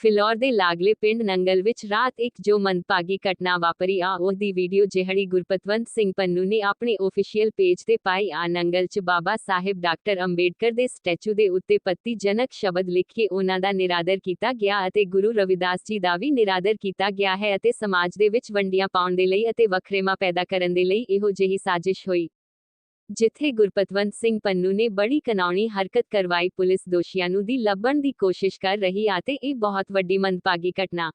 ਫਿਲੌਰ ਦੇ ਲਾਗਲੇ ਪਿੰਡ ਨੰਗਲ ਵਿੱਚ ਰਾਤ ਇੱਕ ਜੋ ਮੰਦਭਾਗੀ ਘਟਨਾ ਵਾਪਰੀ, ਆ ਉਹ ਦੀ ਵੀਡੀਓ ਜਿਹੜੀ ਗੁਰਪਤਵੰਤ ਸਿੰਘ ਪੰਨੂ ਨੇ ਆਪਣੇ ਅਫੀਸ਼ੀਅਲ ਪੇਜ ਤੇ ਪਾਈ, ਆ ਨੰਗਲ 'ਚ ਬਾਬਾ ਸਾਹਿਬ ਡਾਕਟਰ ਅੰਬੇਡਕਰ ਦੇ ਸਟੈਚੂ ਦੇ ਉੱਤੇ ਪੱਤੀਜਨਕ ਸ਼ਬਦ ਲਿਖ ਕੇ ਉਹਨਾਂ ਦਾ ਨਿਰਾਦਰ ਕੀਤਾ ਗਿਆ ਅਤੇ ਗੁਰੂ ਰਵਿਦਾਸ ਜੀ ਦਾ ਵੀ ਨਿਰਾਦਰ ਕੀਤਾ ਗਿਆ ਹੈ ਅਤੇ ਸਮਾਜ ਦੇ ਵਿੱਚ ਵੰਡੀਆਂ ਪਾਉਣ ਦੇ ਲਈ ਅਤੇ ਵਖਰੇਵਾਂ ਪੈਦਾ ਕਰਨ ਦੇ ਲਈ ਇਹੋ ਜਿਹੀ ਸਾਜ਼ਿਸ਼ ਹੋਈ। ਜਿੱਥੇ ਗੁਰਪਤਵੰਤ ਸਿੰਘ ਪੰਨੂ ਨੇ ਬੜੀ ਕਨਾਉਣੀ ਹਰਕਤ ਕਰਵਾਈ, ਪੁਲਿਸ ਦੋਸ਼ੀਆਂ ਨੂੰ ਦੀ ਲੱਭਣ ਦੀ ਕੋਸ਼ਿਸ਼ ਕਰ ਰਹੀ ਆ ਤੇ ਇਹ ਬਹੁਤ ਵੱਡੀ ਮੰਦਭਾਗੀ ਘਟਨਾ।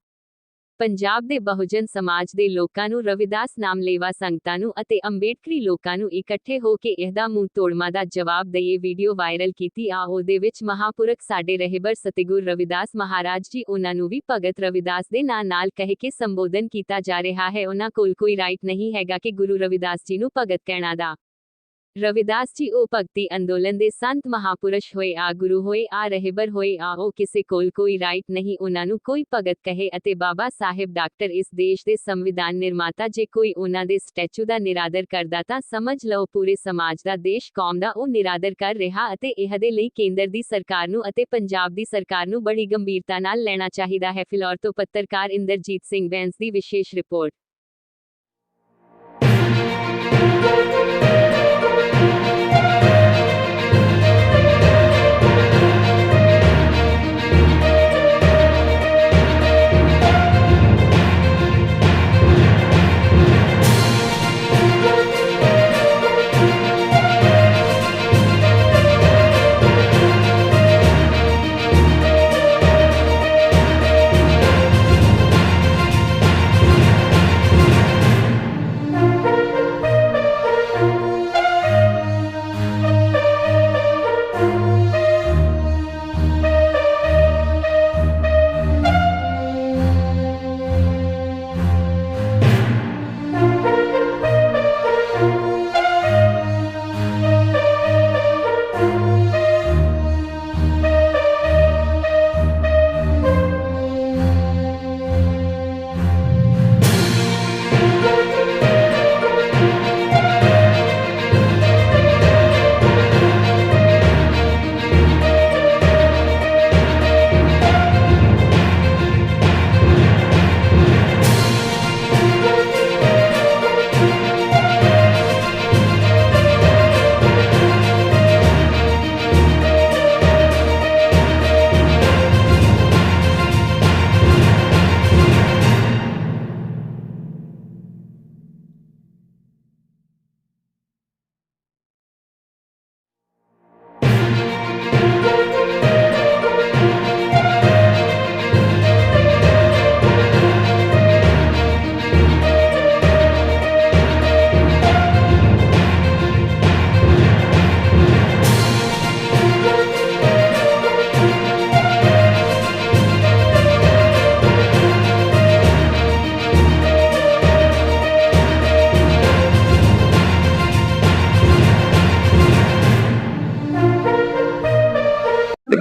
ਪੰਜਾਬ ਦੇ ਬਹੁਜਨ ਸਮਾਜ ਦੇ ਲੋਕਾਂ ਨੂੰ ਰਵਿਦਾਸ ਨਾਮ ਲੇਵਾ ਸੰਗਤਾਂ ਨੂੰ ਅਤੇ ਅੰਬੇਡਕਰੀ ਲੋਕਾਂ ਨੂੰ ਇਕੱਠੇ ਹੋ ਕੇ ਇਹਦਾ ਮੂੰਹ ਤੋੜਮਾ ਦਾ ਜਵਾਬ ਦਈਏ ਵੀਡੀਓ ਵਾਇਰਲ ਕੀਤੀ ਆ, ਉਹਦੇ ਵਿੱਚ ਮਹਾਪੁਰਖ ਸਾਡੇ ਰਹਿਬਰ ਸਤਿਗੁਰ ਰਵਿਦਾਸ ਮਹਾਰਾਜ ਜੀ ਉਹਨਾਂ ਨੂੰ ਵੀ ਭਗਤ ਰਵਿਦਾਸ ਦੇ ਨਾਂ ਨਾਲ ਕਹਿ ਕੇ ਸੰਬੋਧਨ ਕੀਤਾ ਜਾ ਰਿਹਾ ਹੈ। ਉਹਨਾਂ ਕੋਲ ਕੋਈ ਰਾਈਟ ਨਹੀਂ ਹੈਗਾ ਕਿ ਗੁਰੂ ਰਵਿਦਾਸ ਜੀ ਨੂੰ ਭਗਤ ਕਹਿਣਾ ਦਾ। ਰਵਿਦਾਸ ਜੀ ਉਹ ਭਗਤੀ ਅੰਦੋਲਨ ਦੇ ਸੰਤ ਮਹਾਪੁਰਸ਼ ਹੋਏ ਆ ਗੁਰੂ ਹੋਏ ਆ ਰਹਿਬਰ ਹੋਏ ਆ ਉਹ ਕਿਸੇ ਕੋਲ ਕੋਈ ਰਾਈਟ ਨਹੀਂ ਉਹਨਾਂ ਨੂੰ ਕੋਈ ਭਗਤ ਕਹੇ ਅਤੇ ਬਾਬਾ ਸਾਹਿਬ ਡਾਕਟਰ ਇਸ ਦੇਸ਼ ਦੇ ਸੰਵਿਧਾਨ ਨਿਰਮਾਤਾ ਜੇ ਕੋਈ ਉਹਨਾਂ ਦੇ ਸਟੈਚੂ ਦਾ ਨਿਰਾਦਰ ਕਰਦਾ ਤਾਂ ਸਮਝ ਲਓ ਪੂਰੇ ਸਮਾਜ ਦਾ ਦੇਸ਼ ਕੌਮ ਦਾ ਉਹ ਨਿਰਾਦਰ ਕਰ ਰਿਹਾ ਅਤੇ ਇਹਦੇ ਲਈ ਕੇਂਦਰ ਦੀ ਸਰਕਾਰ ਨੂੰ ਅਤੇ ਪੰਜਾਬ ਦੀ ਸਰਕਾਰ ਨੂੰ ਬੜੀ ਗੰਭੀਰਤਾ ਨਾਲ ਲੈਣਾ ਚਾਹੀਦਾ ਹੈ ਫਿਲੌਰ ਤੋਂ ਪੱਤਰਕਾਰ ਇੰਦਰਜੀਤ ਸਿੰਘ ਬੈਂਸ ਦੀ ਵਿਸ਼ੇਸ਼ ਰਿਪੋਰਟ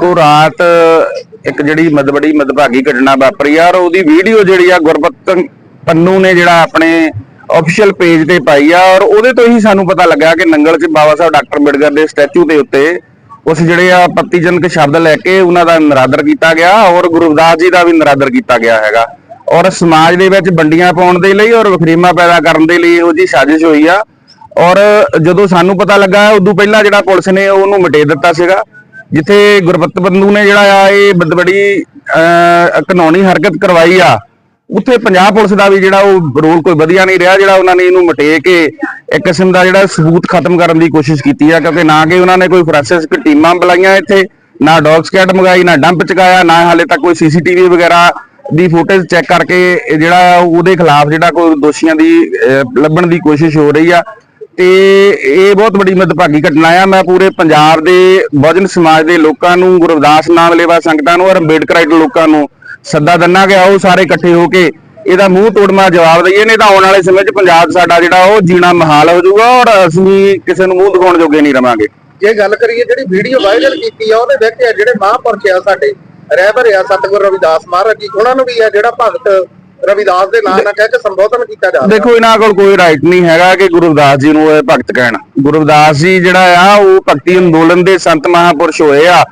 ਦੇਖੋ ਰਾਤ ਇੱਕ ਜਿਹੜੀ ਮਦਬੜੀ ਮਦਭਾਗੀ ਘਟਨਾ ਵਾਪਰੀ ਆ ਔਰ ਉਹਦੀ ਵੀਡੀਓ ਜਿਹੜੀ ਆ ਗੁਰਬਤ ਪੰਨੂ ਨੇ ਜਿਹੜਾ ਆਪਣੇ ਅਫੀਸ਼ੀਅਲ ਪੇਜ ਤੇ ਪਾਈ ਆ ਔਰ ਉਹਦੇ ਤੋਂ ਹੀ ਸਾਨੂੰ ਪਤਾ ਲੱਗਾ ਕਿ ਨੰਗਲ 'ਚ ਬਾਬਾ ਸਾਹਿਬ ਡਾਕਟਰ ਅੰਬੇਡਕਰ ਦੇ ਸਟੈਚੂ ਦੇ ਉੱਤੇ ਉਸ ਜਿਹੜੇ ਆ ਪੱਤੀਜਨਕ ਸ਼ਬਦ ਲੈ ਕੇ ਉਹਨਾਂ ਦਾ ਨਿਰਾਦਰ ਕੀਤਾ ਗਿਆ ਔਰ ਗੁਰੂ ਜੀ ਦਾ ਵੀ ਨਿਰਾਦਰ ਕੀਤਾ ਗਿਆ ਹੈਗਾ। ਔਰ ਸਮਾਜ ਦੇ ਵਿੱਚ ਵੰਡੀਆਂ ਪਾਉਣ ਦੇ ਲਈ ਔਰ ਵਖਰੇਵਾਂ ਪੈਦਾ ਕਰਨ ਦੇ ਲਈ ਉਹ ਜੀ ਸਾਜ਼ਿਸ਼ ਹੋਈ ਆ। ਔਰ ਜਦੋਂ ਸਾਨੂੰ ਪਤਾ ਲੱਗਾ, ਉਦੋਂ ਪਹਿਲਾਂ ਜਿਹੜਾ ਪੁਲਿਸ ਨੇ ਉਹਨੂੰ ਮਿਟੇ ਦਿੱਤਾ ਸੀਗਾ। ਜਿੱਥੇ ਗੁਰਬਤ ਬੰਦੂ ਨੇ ਜਿਹੜਾ ਆ ਇਹ ਬੜੀ ਕਾਨੂੰਨੀ ਹਰਕਤ ਕਰਵਾਈ ਆ, ਉੱਥੇ ਪੰਜਾਬ ਪੁਲਿਸ ਦਾ ਵੀ ਜਿਹੜਾ ਉਹ ਰੋਲ ਕੋਈ ਵਧੀਆ ਨਹੀਂ ਰਿਹਾ, ਜਿਹੜਾ ਉਹਨਾਂ ਨੇ ਇਹਨੂੰ ਮਟੇ ਕੇ ਇੱਕ ਕਿਸਮ ਦਾ ਜਿਹੜਾ ਸਬੂਤ ਖਤਮ ਕਰਨ ਦੀ ਕੋਸ਼ਿਸ਼ ਕੀਤੀ ਆ, ਕਿਉਂਕਿ ਨਾ ਕਿ ਉਹਨਾਂ ਨੇ ਕੋਈ ਫੋਰੈਂਸਿਕ ਟੀਮਾਂ ਬੁਲਾਈਆਂ ਇੱਥੇ, ਨਾ ਡੌਗ ਸਕੈਡ ਮੰਗਾਈ, ਨਾ ਡੰਪ ਚਕਾਇਆ, ਨਾ ਹਾਲੇ ਤੱਕ ਕੋਈ ਸੀਸੀਟੀਵੀ ਵਗੈਰਾ ਦੀ ਫੁਟੇਜ ਚੈੱਕ ਕਰਕੇ ਜਿਹੜਾ ਉਹਦੇ ਖਿਲਾਫ ਜਿਹੜਾ ਕੋਈ ਦੋਸ਼ੀਆਂ ਦੀ ਲੱਭਣ ਦੀ ਕੋਸ਼ਿਸ਼ ਹੋ ਰਹੀ ਆ। ਤੇ ਇਹ ਬਹੁਤ ਵੱਡੀ ਮਦਭਾਗੀ ਘਟਨਾ ਆ। ਮੈਂ ਪੂਰੇ ਪੰਜਾਬ ਦੇ ਬਹੁਜਨ ਸਮਾਜ ਦੇ ਲੋਕਾਂ ਨੂੰ ਗੁਰਦਾਸ ਨਾਮ ਲੇਵਾ ਸੰਗਤਾਂ ਨੂੰ ਔਰ ਅੰਬੇਡਕਰਾਈਟ ਲੋਕਾਂ ਨੂੰ ਸੱਦਾ ਦਿੰਨਾ ਗਿਆ। ਉਹ ਸਾਰੇ ਇਕੱਠੇ ਹੋ ਕੇ ਇਹਦਾ ਮੂੰਹ ਤੋੜਮਾ ਜਵਾਬ ਦਈਏ। ਨਹੀਂ ਤਾਂ ਆਉਣ ਵਾਲੇ ਸਮੇਂ 'ਚ ਪੰਜਾਬ ਸਾਡਾ ਜਿਹੜਾ ਉਹ ਜੀਣਾ ਮਹਾਲ ਹੋ ਜਾਊਗਾ ਔਰ ਅਸੀਂ ਕਿਸੇ ਨੂੰ ਮੂੰਹ ਦਿਖਾਉਣ ਜੋਗੇ ਨਹੀਂ ਰਵਾਂਗੇ। ਜੇ ਗੱਲ ਕਰੀਏ ਜਿਹੜੀ ਵੀਡੀਓ ਵਾਇਰਲ ਕੀਤੀ ਆ, ਉਹਦੇ ਵਿੱਚ ਜਿਹੜੇ ਮਹਾਂਪੁਰਖ ਆ ਸਾਡੇ। ਰਹਿਬਰ ਆ ਸਤਿਗੁਰੂ ਰਵਿਦਾਸ ਮਹਾਰਾਜ ਜੀ, ਉਹਨਾਂ ਨੂੰ ਵੀ ਆ ਜਿਹੜਾ ਭਗਤ ਰਵਿਦਾਸ ਦੇ ਨਾਂ ਨਾਲ ਕਹਿ ਕੇ ਸੰਬੋਧਨ ਕੀਤਾ ਜਾ ਰਿਹਾ। ਦੇਖੋ ਇਹਨਾਂ ਕੋਲ ਕੋਈ ਰਾਈਟ ਨਹੀਂ ਹੈਗਾ ਕਿ ਗੁਰੂ ਰਵਿਦਾਸ ਜੀ ਨੂੰ ਇਹ ਭਗਤ ਕਹਿਣ। ਗੁਰੂ ਰਵਿਦਾਸ ਜੀ ਜਿਹੜਾ ਆ ਉਹ ਭਗਤੀ ਅੰਦੋਲਨ ਦੇ ਸੰਤ ਮਹਾਪੁਰਸ਼ ਹੋਏ ਆ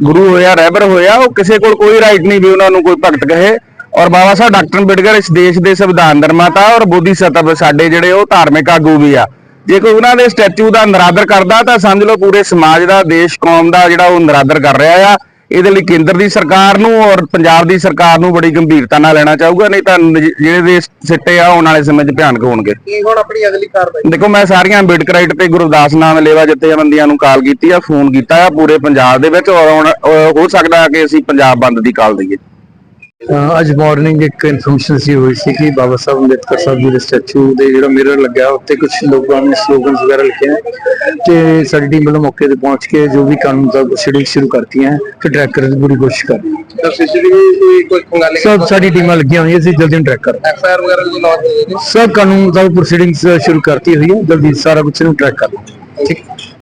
ਗੁਰੂ ਹੋਇਆ ਰਹਿਬਰ ਹੋਇਆ ਉਹ ਕਿਸੇ ਕੋਲ ਕੋਈ ਰਾਈਟ ਨਹੀਂ ਵੀ ਉਹਨਾਂ ਨੂੰ ਕੋਈ ਭਗਤ ਕਹੇ। ਔਰ ਬਾਬਾ ਸਾਹਿਬ ਡਾਕਟਰ ਅੰਬੇਡਕਰ ਇਸ ਦੇਸ਼ ਦੇ ਸੰਵਿਧਾਨ ਨਿਰਮਾਤਾ ਔਰ ਬੋਧੀ ਸਤਵ ਸਾਡੇ ਜਿਹੜੇ ਉਹ ਧਾਰਮਿਕ ਆਗੂ ਵੀ ਆ। ਜੇ ਕੋਈ ਉਹਨਾਂ ਦੇ ਸਟੈਚੂ ਦਾ ਨਿਰਾਦਰ ਕਰਦਾ ਤਾਂ ਸਮਝ ਲਓ ਪੂਰੇ ਸਮਾਜ ਦਾ ਦੇਸ਼ ਕੌਮ ਦਾ ਜਿਹੜਾ ਉਹ ਨਿਰਾਦਰ ਕਰ ਰਿਹਾ ਆ। ਇਹਦੇ ਲਈ ਕੇਂਦਰ ਦੀ ਸਰਕਾਰ ਨੂੰ ਔਰ ਪੰਜਾਬ ਦੀ ਸਰਕਾਰ ਨੂੰ ਬੜੀ ਗੰਭੀਰਤਾ ਨਾਲ ਲੈਣਾ ਚਾਹੂਗਾ ਨਹੀਂ ਤਾਂ ਜਿਹੜੇ ਦੇ ਸਿੱਟੇ ਆ ਆਉਣ ਵਾਲੇ ਸਮੇਂ 'ਚ ਭਿਆਨਕ ਹੋਣਗੇ। ਕੀ ਹੁਣ ਆਪਣੀ ਅਗਲੀ ਕਾਰਵਾਈ? ਦੇਖੋ ਮੈਂ ਸਾਰੀਆਂ ਅੰਬੇਡਕਰਾਈਟ ਤੇ ਗੁਰਦਾਸ ਨਾਮ ਲੇਵਾ ਜਥੇਬੰਦੀਆਂ ਨੂੰ ਕਾਲ ਕੀਤੀ ਆ ਫੋਨ ਕੀਤਾ ਆ ਪੂਰੇ ਪੰਜਾਬ ਦੇ ਵਿੱਚ ਔਰ ਹੋ ਸਕਦਾ ਕਿ ਅਸੀਂ ਪੰਜਾਬ ਬੰਦ ਦੀ ਕਾਲ ਦਈਏ। ਅੱਜ ਮਾਰਨਿੰਗ ਇੱਕ ਇਨਫੋਰਮੇਸ਼ਨ ਸੀ ਹੋਈ ਸੀ ਕਿ ਬਾਬਾ ਸਾਹਿਬ ਅੰਬੇਦਕਰ ਸਾਹਿਬ ਜੀ ਦੇ ਸਟੈਚੂ ਦੇ ਜਿਹੜਾ ਮਿਰਰ ਲੱਗਿਆ ਉੱਤੇ ਕੁਝ ਲੋਕਾਂ ਨੇ ਸਲੋਗਨਸ ਵਗੈਰਾ ਲਿਖੇ ਤੇ ਸਾਡੀ ਟੀਮ ਵੱਲੋਂ ਮੌਕੇ ਤੇ ਪਹੁੰਚ ਕੇ ਜੋ ਵੀ ਕਾਨੂੰਨ ਦਾ ਪ੍ਰੋਸੀਡਿੰਗ ਸ਼ੁਰੂ ਕਰਤੀਆਂ ਹੈ ਤੇ ਟਰੈਕ ਕਰਨ ਦੀ ਪੂਰੀ ਕੋਸ਼ਿਸ਼ ਕਰ ਰਹੇ ਹਾਂ। ਸੀਸੀਟੀਵੀ ਕੋਈ ਖੰਗਾਲੀ ਸਭ ਸਾਡੀ ਟੀਮਾਂ ਲੱਗੀਆਂ ਹੋਈਆਂ ਸੀ ਜਲਦੀ ਟਰੈਕ ਕਰ ਵਗੈਰਾ ਸਭ ਕਾਨੂੰਨ ਦਾ ਪ੍ਰੋਸੀਡਿੰਗਸ ਸ਼ੁਰੂ ਕਰਤੀ ਹੋਈ ਹੈ ਜਲਦੀ ਸਾਰਾ ਕੁਝ ਨੂੰ ਟਰੈਕ ਕਰ ਠੀਕ।